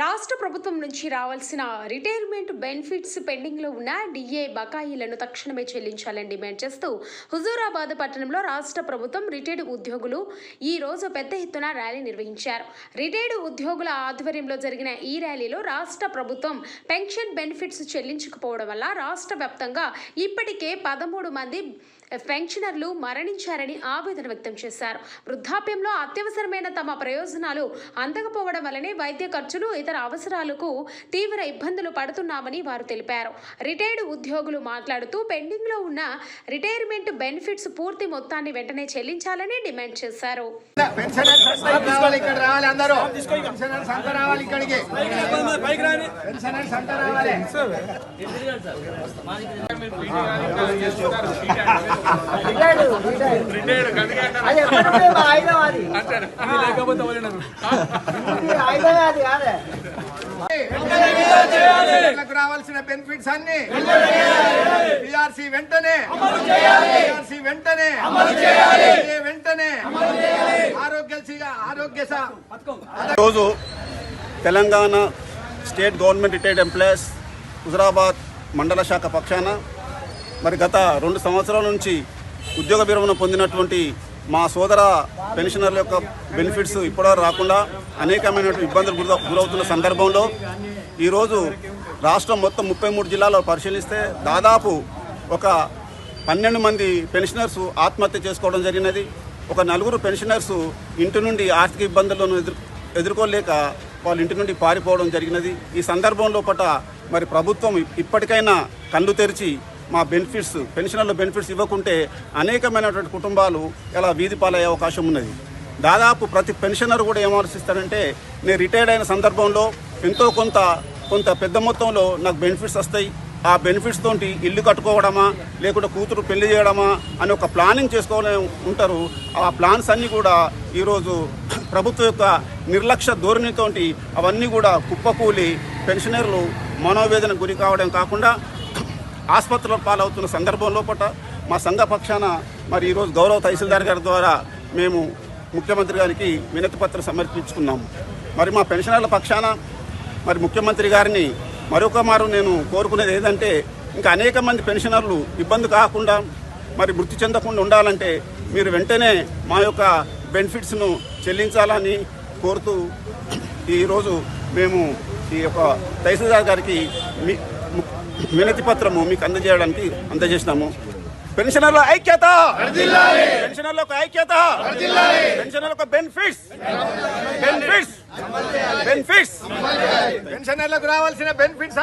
రాష్ట్ర ప్రభుత్వం నుంచి రావాల్సిన రిటైర్మెంట్ బెనిఫిట్స్ పెండింగ్లో ఉన్న డిఏ బకాయిలను తక్షణమే చెల్లించాలని డిమాండ్ చేస్తూ హుజూరాబాద్ పట్టణంలో రాష్ట్ర ప్రభుత్వం రిటైర్డ్ ఉద్యోగులు ఈ రోజు పెద్ద ఎత్తున ర్యాలీ నిర్వహించారు. రిటైర్డ్ ఉద్యోగుల ఆధ్వర్యంలో జరిగిన ఈ ర్యాలీలో రాష్ట్ర ప్రభుత్వం పెన్షన్ బెనిఫిట్స్ చెల్లించకపోవడం వల్ల రాష్ట్ర వ్యాప్తంగా ఇప్పటికే పదమూడు మంది పెన్షనర్లు మరణించారని ఆవేదన వ్యక్తం చేశారు వృద్ధాప్యంలో అత్యవసరమైన తమ ప్రయోజనాలు అందకపోవడం వల్లనే వైద్య ఖర్చులు ఇతర అవసరాలకు తీవ్ర ఇబ్బందులు పడుతున్నామని వారు తెలిపారు రిటైర్డ్ ఉద్యోగులు మాట్లాడుతూ పెండింగ్లో ఉన్న రిటైర్మెంట్ బెనిఫిట్స్ పూర్తి మొత్తాన్ని వెంటనే చెల్లించాలని డిమాండ్ చేశారు రావాలి రావాల్సిన బెనిఫిట్స్ అన్ని పిఆర్సీ వెంటనే పిఆర్సీ వెంటనే ఏ వెంటనే ఆరోగ్య ఆరోగ్య రోజు Telangana state government retired employees Huzurabad మండల శాఖ పక్షాన మరి గత రెండు సంవత్సరాల నుంచి ఉద్యోగ విరమణ పొందినటువంటి మా సోదర పెన్షనర్ల యొక్క బెనిఫిట్స్ ఇప్పటివరకు రాకుండా అనేకమైన ఇబ్బందులు గుర- గురవుతున్న సందర్భంలో ఈరోజు రాష్ట్రం మొత్తం ముప్పై మూడు జిల్లాలో పరిశీలిస్తే దాదాపు ఒక పన్నెండు మంది పెన్షనర్స్ ఆత్మహత్య చేసుకోవడం జరిగినది. ఒక నలుగురు పెన్షనర్స్ ఇంటి నుండి ఆర్థిక ఇబ్బందులను ఎదురు ఎదుర్కోలేక వాళ్ళ ఇంటి నుండి పారిపోవడం జరిగినది. ఈ సందర్భంలో పట మరి ప్రభుత్వం ఇప్పటికైనా కళ్ళు తెరిచి మా బెనిఫిట్స్ పెన్షనర్ల బెనిఫిట్స్ ఇవ్వకుంటే అనేకమైనటువంటి కుటుంబాలు ఇలా వీధి పాలయ్యే అవకాశం ఉన్నది. దాదాపు ప్రతి పెన్షనర్ కూడా ఏం ఆలోచిస్తారంటే నేను రిటైర్డ్ అయిన సందర్భంలో ఎంతో కొంత కొంత పెద్ద మొత్తంలో నాకు బెనిఫిట్స్ వస్తాయి. ఆ బెనిఫిట్స్ తోటి ఇల్లు కట్టుకోవడమా లేకుంటే కూతురు పెళ్ళి చేయడమా అని ఒక ప్లానింగ్ చేసుకోవాలని ఉంటారు. ఆ ప్లాన్స్ అన్నీ కూడా ఈరోజు ప్రభుత్వం యొక్క నిర్లక్ష్య ధోరణితోటి అవన్నీ కూడా కుప్పకూలి పెన్షనర్లు మనోవేదన గురి కావడం కాకుండా ఆసుపత్రుల పాలవుతున్న సందర్భంలో లోపల మా సంఘ పక్షాన మరి ఈరోజు గౌరవ తహసీల్దార్ గారి ద్వారా మేము ముఖ్యమంత్రి గారికి వినతి పత్రం సమర్పించుకున్నాము. మరి మా పెన్షనర్ల పక్షాన మరి ముఖ్యమంత్రి గారిని మరొక మారు నేను కోరుకునేది ఏదంటే ఇంకా అనేక మంది పెన్షనర్లు ఇబ్బంది కాకుండా మరి మృతి చెందకుండా ఉండాలంటే మీరు వెంటనే మా యొక్క బెనిఫిట్స్ను చెల్లించాలని కోరుతూ ఈరోజు మేము ఈ యొక్క తహసీల్దార్ గారికి మీ వినతి పత్రము మీకు అందజేయడానికి అందజేసినాము. పెన్షనర్ల ఐక్యత! పెన్షనర్లకు ఐక్యత! పెన్షనర్లకు బెనిఫిట్స్! బెనిఫిట్స్! బెనిఫిట్స్! పెన్షనర్లకు రావాల్సిన బెనిఫిట్స్